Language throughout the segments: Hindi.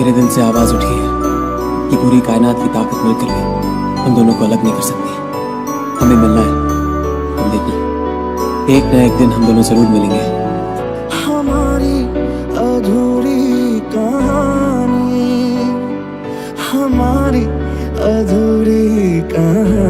मेरे दिल से आवाज़ उठी है कि पूरी कायनात की ताकत मिलकर भी हम दोनों को अलग नहीं कर सकती। हमें मिलना है। हम देखना एक ना एक दिन हम दोनों ज़रूर मिलेंगे। हमारी अधूरी कहानी, हमारी अधूरी कहानी।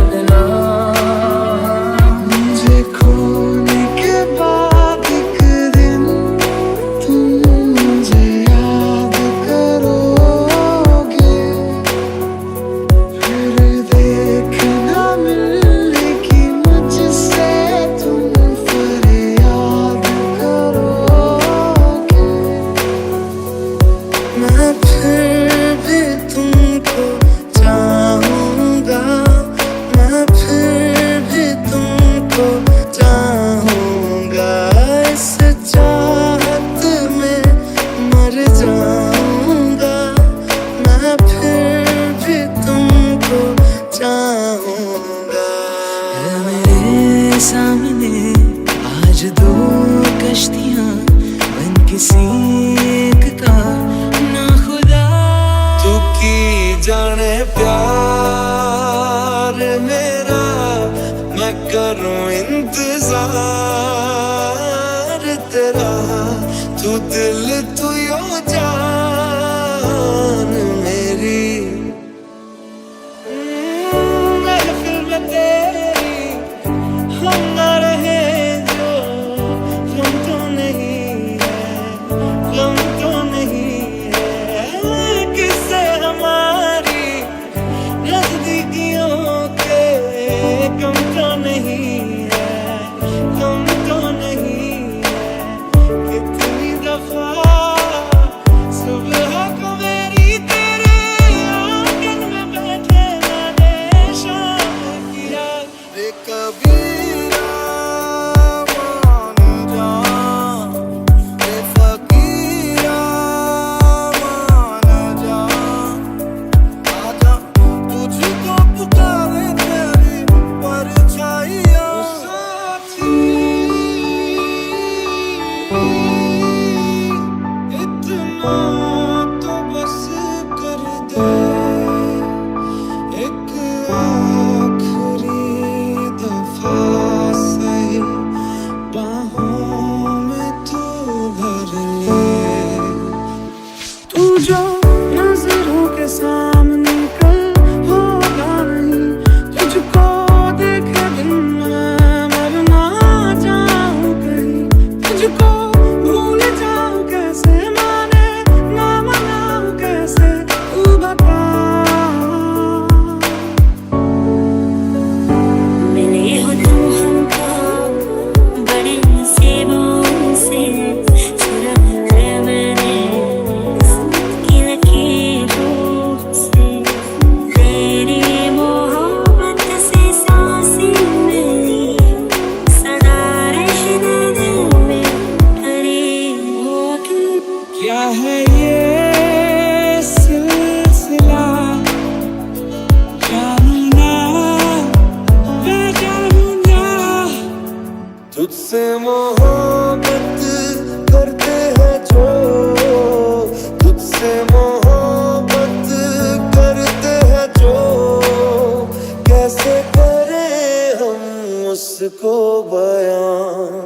जाने प्यार मेरा मैं करूं इंतजार तेरा तू दिल तू जा club. Yeah. तुझसे मोहब्बत करते हैं जो। तुझसे मोहब्बत करते हैं जो। कैसे करें हम उसको बयान?